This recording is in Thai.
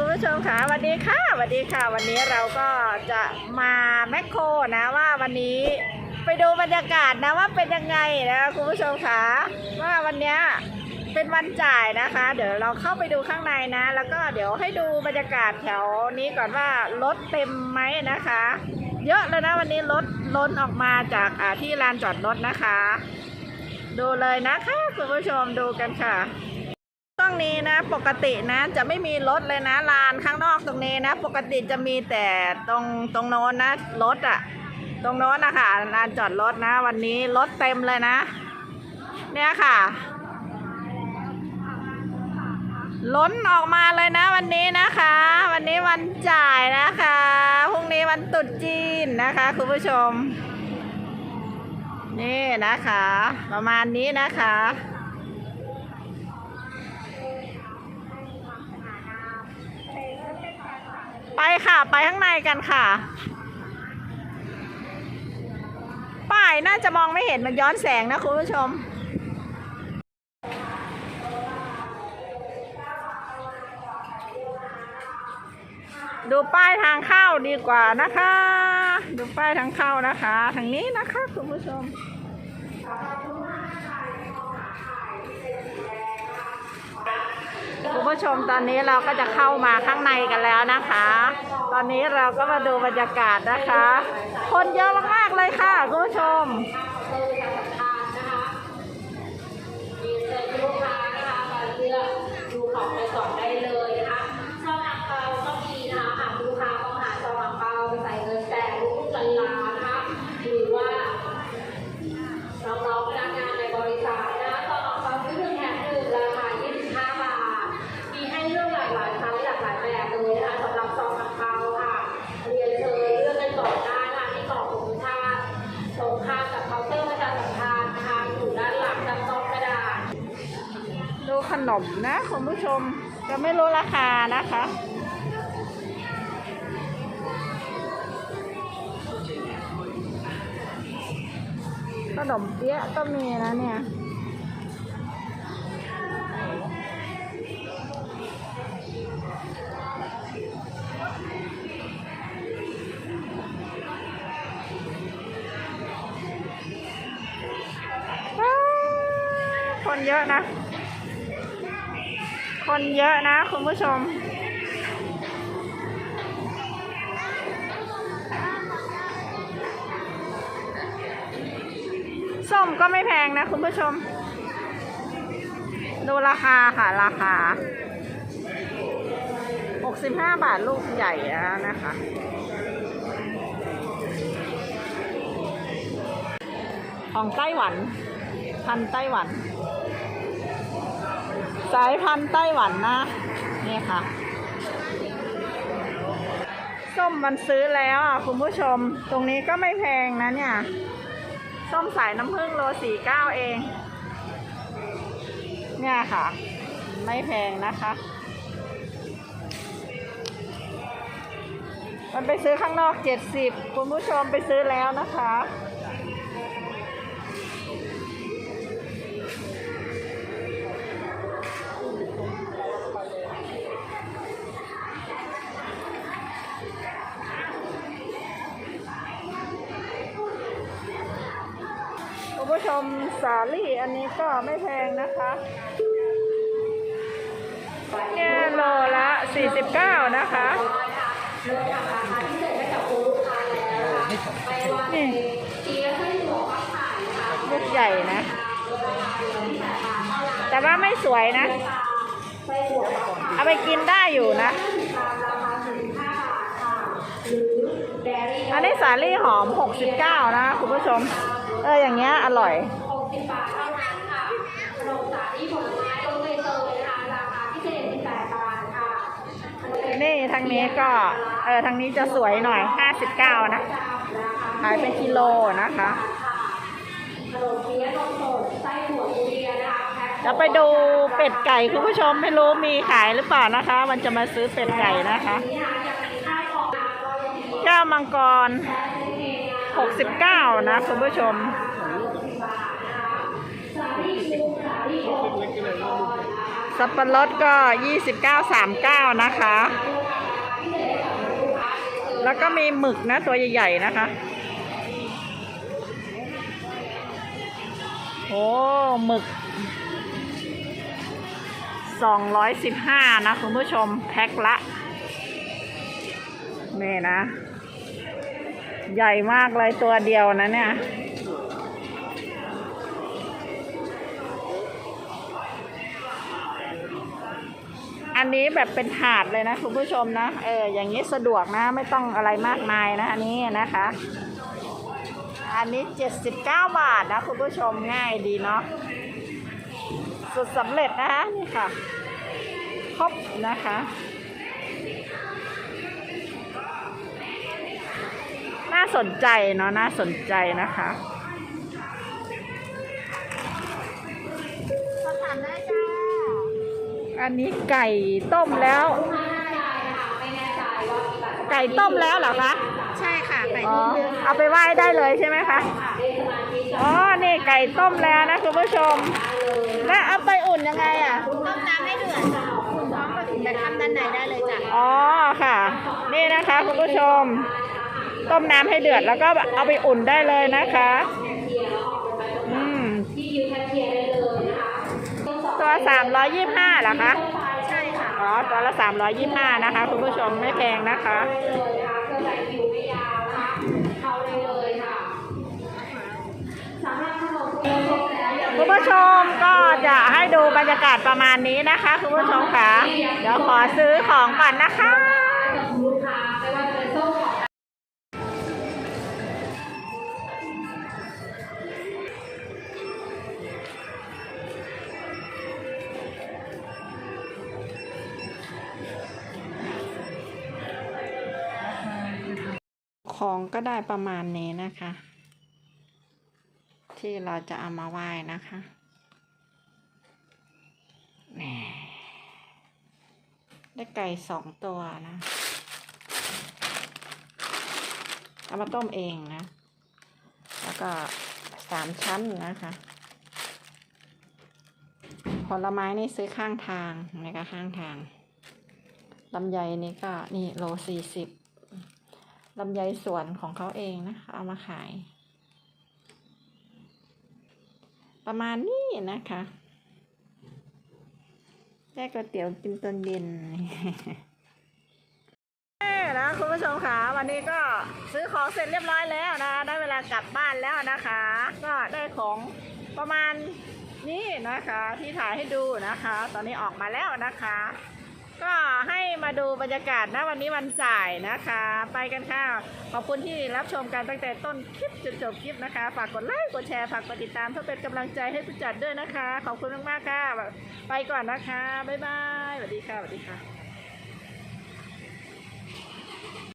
คุณผู้ชมค่ะวัสดีค่ะวัสดีค่ะ วันนี้เราก็จะมาแมคโครนะว่าวันนี้ไปดูบรรยากาศนะว่าเป็นยังไงนะคุณผู้ชมค่ะว่าวันนี้เป็นวันจ่ายนะคะ เดี๋ยวเราเข้าไปดูข้างในนะ แล้วก็เดี๋ยวให้ดูบรรยากาศแถวนี้ก่อนว่ารถเต็มไหมนะคะ เยอะเลยนะวันนี้รถล้นออกมาจากที่ลานจอดรถนะคะ ดูเลยนะคะคุณผู้ชมดูกันค่ะ งนี้นะ ปกตินะจะไม่มีรถเลยนะลานข้างนอกตรงนี้นะ ปกติจะมีแต่ตรงตรงโน้นนะรถอะตรงโน้นนะคะลานจอดรถนะ วันนี้รถเต็มเลยนะ เนี่ยค่ะ ล้นออกมาเลยนะ วันนี้นะคะ วันนี้วันจ่ายนะคะพรุ่งนี้วันตรุษจีนนะคะ คุณผู้ชม นี่นะคะ ประมาณนี้นะคะ ค่ะ ไปข้างในกันค่ะ ป้ายน่าจะมองไม่เห็นมันย้อนแสงนะคุณผู้ชม ดูป้ายทางเข้าดีกว่านะคะ ดูป้ายทางเข้านะคะ ทางนี้นะคะคุณผู้ชม คุณผู้ชมตอนนี้เราก็จะเข้ามาข้างในกันแล้วนะคะ ตอนนี้เราก็มาดูบรรยากาศนะคะ คนเยอะมากๆเลยค่ะคุณผู้ชมมีเชิญลูกค้านะคะมาเลือกดูของไปสอนได้เลย นมนะคุณผู้ชมจะไม่รู้ราคานะคะ ขนมเปี๊ยะก็มีนะเนี่ยคนเยอะนะ คนเยอะนะคุณผู้ชม ส้มก็ไม่แพงนะคุณผู้ชม ดูราคาค่ะราคา 65 บาทลูกใหญ่นะคะของไต้หวัน พันไต้หวัน สายพันธุ์ไต้หวันนะ นี่ค่ะ ส้มมันซื้อแล้วอะคุณผู้ชม ตรงนี้ก็ไม่แพงนะเนี่ย ส้มสายน้ำผึ้งโลสี่เก้าเอง เนี่ยค่ะ ไม่แพงนะคะ มันไปซื้อข้างนอกเจ็ดสิบคุณผู้ชมไปซื้อแล้วนะคะ ผู้ชมสาลี่อันนี้ก็ไม่แพงนะคะ เนี่ยโลละ 49 นะคะ นี่ลูกใหญ่นะ แต่ว่าไม่สวยนะ เอาไปกินได้อยู่นะ อันนี้สาลี่หอม 69 นะคุณผู้ชมเอออย่างเงี้ยอร่อย 60 บาทเท่านั้นค่ะขนมสาลี่ผลไม้ต้นใบเตยนะคะราคาพิเศษ18บาทค่ะนี่ทางนี้ก็เออทางนี้จะสวยหน่อย 59 นะขายเป็นกิโลนะคะขนมเปี๊ยะนมสดไส้ถั่วทุเรียนนะคะแพ็คจะไปดูเป็ดไก่คุณผู้ชมไม่รู้มีขายหรือเปล่านะคะ มันจะมาซื้อเป็ดไก่นะคะนี้นะคะยังมีค่าของก็ยังมีแก้วมังกร 69 นะคุณผู้ชม สับปะรดก็ยี่สิบเก้าสามเก้านะคะ แล้วก็มีหมึกนะตัวใหญ่ๆนะคะ โอ้หมึกสองร้อยสิบห้านะคุณผู้ชมแพ็คละ นี่นะ ใหญ่มากเลยตัวเดียวนะเนี่ย อันนี้แบบเป็นถาดเลยนะคุณผู้ชมนะ เออ อย่างนี้สะดวกนะ ไม่ต้องอะไรมากมายนะ อันนี้นะคะ อันนี้ 79 บาทนะคุณผู้ชมง่ายดีเนาะ สุดสำเร็จนะคะนี่ค่ะ ครบนะคะน่าสนใจเนาะน่าสนใจนะคะ อันนี้ไก่ต้มแล้วลูกค้าแน่ใจค่ะไม่แน่ใจว่ามีบัตรไก่ต้มแล้วเหรอคะ ใช่ค่ะไก่อ๋อ ต้มเนื้อเอาไปไหว้ได้เลยใช่ไหมคะค่ะได้สมาชิกอ๋อ นี่ไก่ต้มแล้วนะคุณผู้ชม แล้วเอาไปอุ่นยังไงอะ ต้มน้ำให้เดือดจ้ะคุณพร้อมจะทำด้านในได้เลยจ้ะอ๋อค่ะ นี่นะคะคุณผู้ชม ต้มน้ำให้เดือดแล้วก็เอาไปอุ่นได้เลยนะคะ ตัวสามร้อยยี่ห้าเหรอคะใช่ค่ะอ๋อตัวละสามร้อยยี่ห้านะคะ คุณผู้ชมไม่แพงนะคะได้เลยนะคะเครื่องใส่คิวไม่ยาวนะคะเข้าได้เลยค่ะสำหรับขนมคุณผู้ชมแล้วอย่าลืคุณผู้ชมก็จะให้ดูบรรยากาศประมาณนี้นะคะ คุณผู้ชมค่ะ เดี๋ยวขอซื้อของก่อนนะคะ ของก็ได้ประมาณนี้นะคะ ที่เราจะเอามาไหว้นะคะได้ไก่สองตัวนะ เอามาต้มเองนะ แล้วก็สามชั้นนะคะผลไม้นี่ซื้อข้างทางนี่ก็ข้างทางลำไยนี่ก็นี่โลสี่สิบ ลำไยสวนของเขาเองนะคะ เอามาขาย ประมาณนี้นะคะได้ก๋วยเตี๋ยวกินตอนเย็นนะคุณผู้ชมค่ะวันนี้ก็ซื้อของเสร็จเรียบร้อยแล้วนะ ได้เวลากลับบ้านแล้วนะคะ ก็ได้ของประมาณนี้นะคะที่ถ่ายให้ดูนะคะ ตอนนี้ออกมาแล้วนะคะ ก็ให้มาดูบรรยากาศนะวันนี้วันจ่ายนะคะ ไปกันค่ะ ขอบคุณที่รับชมกันตั้งแต่ต้นคลิปจนจบคลิปนะคะ ฝากกดไลค์กดแชร์ฝากกดติดตามเพื่อเป็นกำลังใจให้ผู้จัดด้วยนะคะ ขอบคุณมากๆค่ะ ไปก่อนนะคะ บ๊ายบายสวัสดีค่ะสวัสดีค่ะ